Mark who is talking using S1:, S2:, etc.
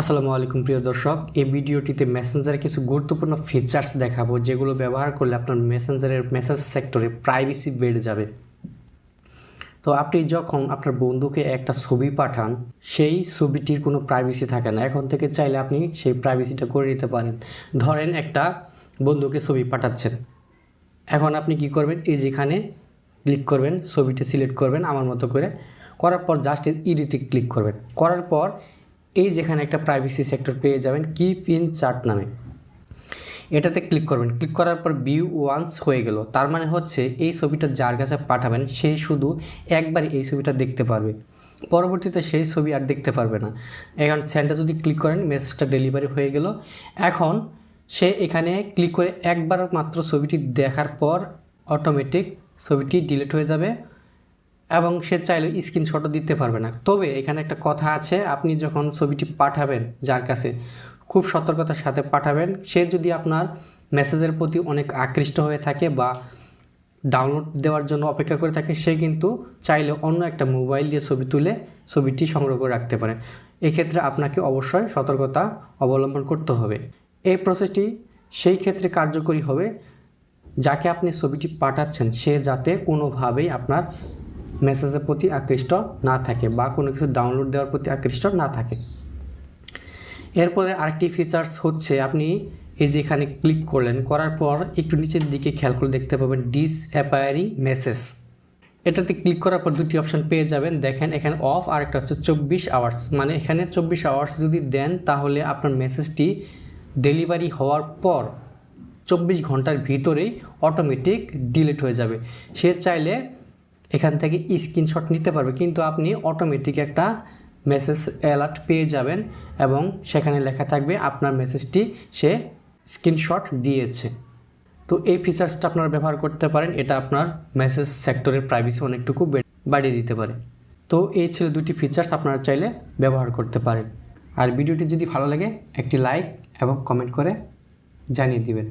S1: আসসালামু আলাইকুম, প্রিয় দর্শক। এই ভিডিওটিতে মেসেঞ্জারের কিছু গুরুত্বপূর্ণ ফিচার্স দেখাবো, যেগুলো ব্যবহার করলে আপনার মেসেঞ্জারের মেসেজ সেক্টরে প্রাইভেসি বেড়ে যাবে। তো আপনি যখন আপনার বন্ধুকে একটা ছবি পাঠান, সেই ছবিটির কোনো প্রাইভেসি থাকে না। এখন থেকে চাইলে আপনি সেই প্রাইভেসিটা করে নিতে পারেন। ধরেন একটা বন্ধুকে ছবি পাঠাচ্ছেন। এখন আপনি কি করবেন? এই যেখানে ক্লিক করবেন, ছবিটা সিলেক্ট করবেন, আমার মতো করে। করার পর জাস্ট ইডিতে ক্লিক করবেন। করার পর এই যেখানে একটা প্রাইভেসি সেক্টর পেয়ে যাবেন কি ইন চার্ট নামে। এটাতে ক্লিক করবেন। ক্লিক করার পর ভিউ ওয়ান্স হয়ে গেল। তার মানে হচ্ছে এই ছবিটা যার কাছে পাঠাবেন, সে শুধু একবারই এই ছবিটা দেখতে পারবে। পরবর্তীতে সেই ছবি আর দেখতে পারবে না। এখন সেন্ডে যদি ক্লিক করেন মেসেজটা ডেলিভারি হয়ে গেল। এখন সে এখানে ক্লিক করে একবার মাত্র ছবিটি দেখার পর অটোমেটিক ছবিটি ডিলিট হয়ে যাবে। এবং সে চাইলে স্ক্রিনশটও দিতে পারবে না। তবে এখানে একটা কথা আছে, আপনি যখন ছবিটি পাঠাবেন যার কাছে খুব সতর্কতার সাথে পাঠাবেন, সে যদি আপনার মেসেজের প্রতি অনেক আকৃষ্ট হয়ে থাকে বা ডাউনলোড দেওয়ার জন্য অপেক্ষা করে থাকে, সে কিন্তু চাইলে অন্য একটা মোবাইল দিয়ে ছবি তুলে ছবিটি সংগ্রহ করে রাখতে পারে। এক্ষেত্রে আপনাকে অবশ্যই সতর্কতা অবলম্বন করতে হবে। এই প্রসেসটি সেই ক্ষেত্রে কার্যকরী হবে, যাকে আপনি ছবিটি পাঠাচ্ছেন, সে যাতে কোনোভাবেই আপনার মেসেজের প্রতি আকৃষ্ট না থাকে বা কোনো কিছু ডাউনলোড দেওয়ার প্রতি আকৃষ্ট না থাকে। এরপরে আরেকটি ফিচার্স হচ্ছে আপনি এই যে এখানে ক্লিক করলেন, করার পর একটু নিচের দিকে খেয়াল করে দেখতে পাবেন ডিস অ্যাপায়ারিং মেসেজ এটাতে ক্লিক করার পর দুটি অপশান পেয়ে যাবেন। দেখেন এখানে অফ আর একটা হচ্ছে চব্বিশ আওয়ার্স মানে এখানে চব্বিশ আওয়ার্স যদি দেন, তাহলে আপনার মেসেজটি ডেলিভারি হওয়ার পর চব্বিশ ঘণ্টার ভিতরেই অটোমেটিক ডিলিট হয়ে যাবে। সে চাইলে এখান থেকে স্ক্রিনশট নিতে পারবে। কিন্তু আপনি অটোমেটিক একটা মেসেজ অ্যালার্ট পেয়ে যাবেন এবং সেখানে লেখা থাকবে আপনার মেসেজটি সে স্ক্রিনশট দিয়েছে। তো এই ফিচার্সটা আপনারা ব্যবহার করতে পারেন। এটা আপনার মেসেজ সেক্টরের প্রাইভেসি অনেকটুকু বাড়িয়ে দিতে পারে। তো এই ছিল দুটি ফিচার্স আপনারা চাইলে ব্যবহার করতে পারেন। আর ভিডিওটি যদি ভালো লাগে, একটি লাইক এবং কমেন্ট করে জানিয়ে দিবেন।